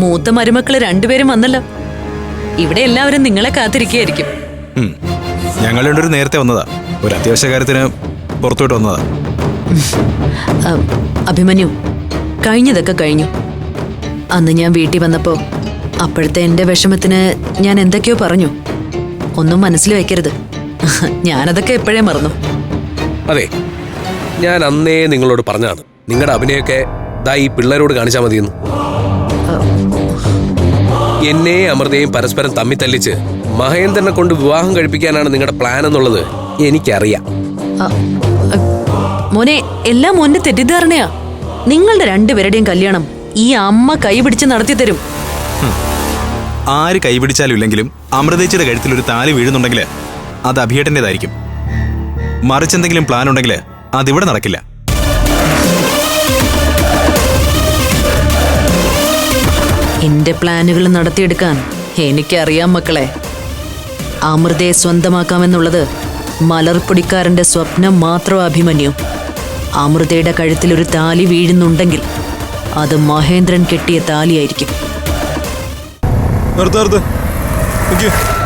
മൂത്ത മരുമക്കൾ രണ്ടുപേരും വന്നല്ലോ. ഇവിടെ എല്ലാവരും നിങ്ങളെ കാത്തിരിക്കുകയായിരിക്കും. ഞങ്ങൾ രണ്ടൊരു നേരത്തെ വന്നതാ. ഒരു അത്യാവശ്യ കാര്യത്തിന് പുറത്തോട്ട് വന്നതാ. അ, അഭിമന്യു കഴിഞ്ഞതൊക്കെ കഴിഞ്ഞു. അന്ന് ഞാൻ വീട്ടിൽ വന്നപ്പോ അപ്പോഴത്തെ എന്റെ വിഷമത്തിന് ഞാൻ എന്തൊക്കെയോ പറഞ്ഞു. ഒന്നും മനസ്സിൽ വെക്കരുത് ഞാനതൊക്കെ എപ്പോഴേ മറന്നു. അതെ ഞാൻ അന്നേ നിങ്ങളോട് പറഞ്ഞാണ് നിങ്ങളുടെ അഭിനയൊക്കെ ദാ ഈ പിള്ളേരോട് കാണിച്ചാൽ മതിയെന്ന്. എന്നെ അമൃതയും പരസ്പരം തമ്മി തല്ലിച്ച് മഹേന്ദ്രനെ കൊണ്ട് വിവാഹം കഴിപ്പിക്കാനാണ് നിങ്ങളുടെ പ്ലാൻ എന്നുള്ളത് എനിക്കറിയാം. മോനെ എല്ലാം മോന്റെ തെറ്റിദ്ധാരണയാ. നിങ്ങളുടെ രണ്ടുപേരുടെയും കല്യാണം ഈ അമ്മ കൈപിടിച്ച് നടത്തി തരും. ആര് കൈപിടിച്ചാലും ഇല്ലെങ്കിലും അമൃതേച്ചിയുടെ കഴുത്തിൽ ഒരു താലി വീഴുന്നുണ്ടെങ്കിൽ അത് അഭിയേട്ടന്റെതായിരിക്കും. മറിച്ചെന്തെങ്കിലും പ്ലാൻ ഉണ്ടെങ്കിൽ അതിവിടെ നടക്കില്ല. എന്റെ പ്ലാനുകൾ നടത്തിയെടുക്കാൻ എനിക്കറിയാം മക്കളെ. അമൃതയെ സ്വന്തമാക്കാമെന്നുള്ളത് മലർപ്പൊടിക്കാരന്റെ സ്വപ്നം മാത്രം അഭിമന്യു. അമൃതയുടെ കഴുത്തിൽ ഒരു താലി വീഴുന്നുണ്ടെങ്കിൽ അത് മഹേന്ദ്രൻ കെട്ടിയ താലിയായിരിക്കും. നിർത്ത് നിർത്ത്.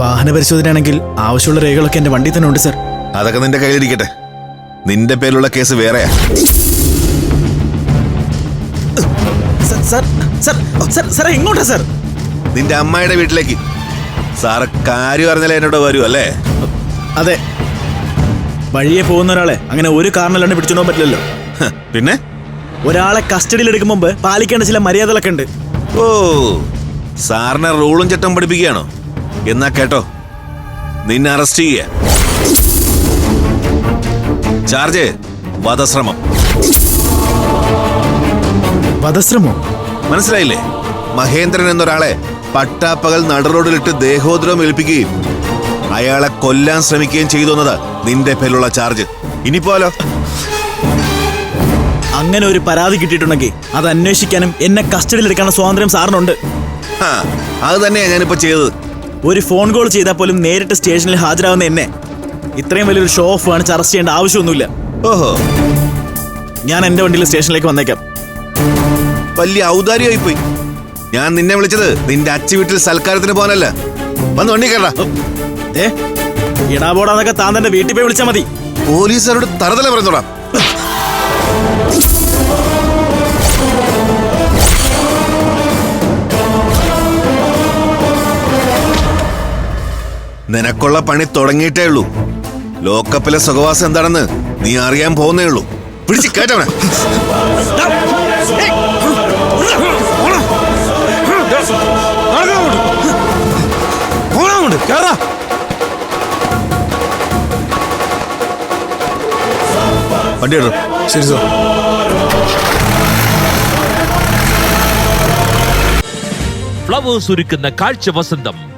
വാഹന പരിശോധനയാണെങ്കിൽ ആവശ്യമുള്ള രേഖകളൊക്കെ എന്റെ വണ്ടി തന്നെ ഉണ്ട് സർ അതൊക്കെ നിന്റെ കയ്യിലിരിക്കട്ടെ. നിന്റെ പേരിലുള്ള കേസ് വേറെയാ. സർ എങ്ങോട്ടാ സാർ നിന്റെ അമ്മായിയുടെ വീട്ടിലേക്ക്. സാറ് കാര്യം അറിഞ്ഞാലേ എന്നോട് വരൂ അല്ലേ? അതെ. വഴിയെ പോകുന്ന ഒരാളെ അങ്ങനെ ഒരു കാരണമല്ലാണ്ട് പിടിച്ചോണ്ടാൻ പറ്റില്ലല്ലോ. പിന്നെ? ഒരാളെ കസ്റ്റഡിയിൽ എടുക്കും മുമ്പ് പാലിക്കേണ്ട ചില മര്യാദകളൊക്കെ ഉണ്ട്. ഓ സാറിനെ റൂളും ചട്ടം പഠിപ്പിക്കുകയാണോ? എന്നാ കേട്ടോ? നിന്നെ അറസ്റ്റ് ചെയ്യ. ചാർജ് വധശ്രമം. വധശ്രമോ? മനസ്സിലായില്ലേ? മഹേന്ദ്രൻ എന്നൊരാളെ പട്ടാപ്പകൽ നടുറോഡിലിട്ട് ദേഹോദ്രവം ഏൽപ്പിക്കുകയും അയാളെ കൊല്ലാൻ ശ്രമിക്കുകയും ചെയ്തു എന്നത് നിന്റെ പേരിലുള്ള ചാർജ്. പോലോ അങ്ങനെ ഒരു പരാതി കിട്ടിയിട്ടുണ്ടെങ്കിൽ അത് അന്വേഷിക്കാനും എന്നെ കസ്റ്റഡിയിൽ എടുക്കാനുള്ള സ്വാതന്ത്ര്യം സാറിനുണ്ട്. ആ അത് തന്നെയാണ് ഞാനിപ്പോ ചെയ്തത്. ഒരു ഫോൺ കോൾ ചെയ്താൽ പോലും നേരിട്ട് സ്റ്റേഷനിൽ ഹാജരാകുന്ന എന്നെ ഇത്രയും വലിയൊരു ഷോ ഓഫ് കാണിച്ച് അറസ്റ്റ് ചെയ്യേണ്ട ആവശ്യമൊന്നുമില്ല. ഓഹോ. ഞാൻ എന്റെ വണ്ടിയിൽ സ്റ്റേഷനിലേക്ക് വന്നേക്കാം. വലിയ ഔദാര്യമായി പോയി ഞാൻ നിന്നെ വിളിച്ചത് നിന്റെ അച്ഛ വീട്ടിൽ സൽക്കാരത്തിന് പോകാനല്ല. വന്ന് വണ്ടി കേട്ടാ ഏ? ഇടാപോടാന്നൊക്കെ താൻ തന്റെ വീട്ടിൽ പോയി വിളിച്ചാൽ മതി. പോലീസുകാരോട് തറതല പറഞ്ഞോടാ. നിനക്കുള്ള പണി തുടങ്ങിയിട്ടേ ഉള്ളൂ. ലോക്കപ്പിലെ സുഖവാസം എന്താണെന്ന് നീ അറിയാൻ പോകുന്നേ ഉള്ളൂ. പിടിച്ച് കയറ്റവനെ വണ്ടി ഇടും ശരി സാർ. ഫ്ലവേഴ്സ് ഒരുക്കുന്ന കാഴ്ച വസന്തം.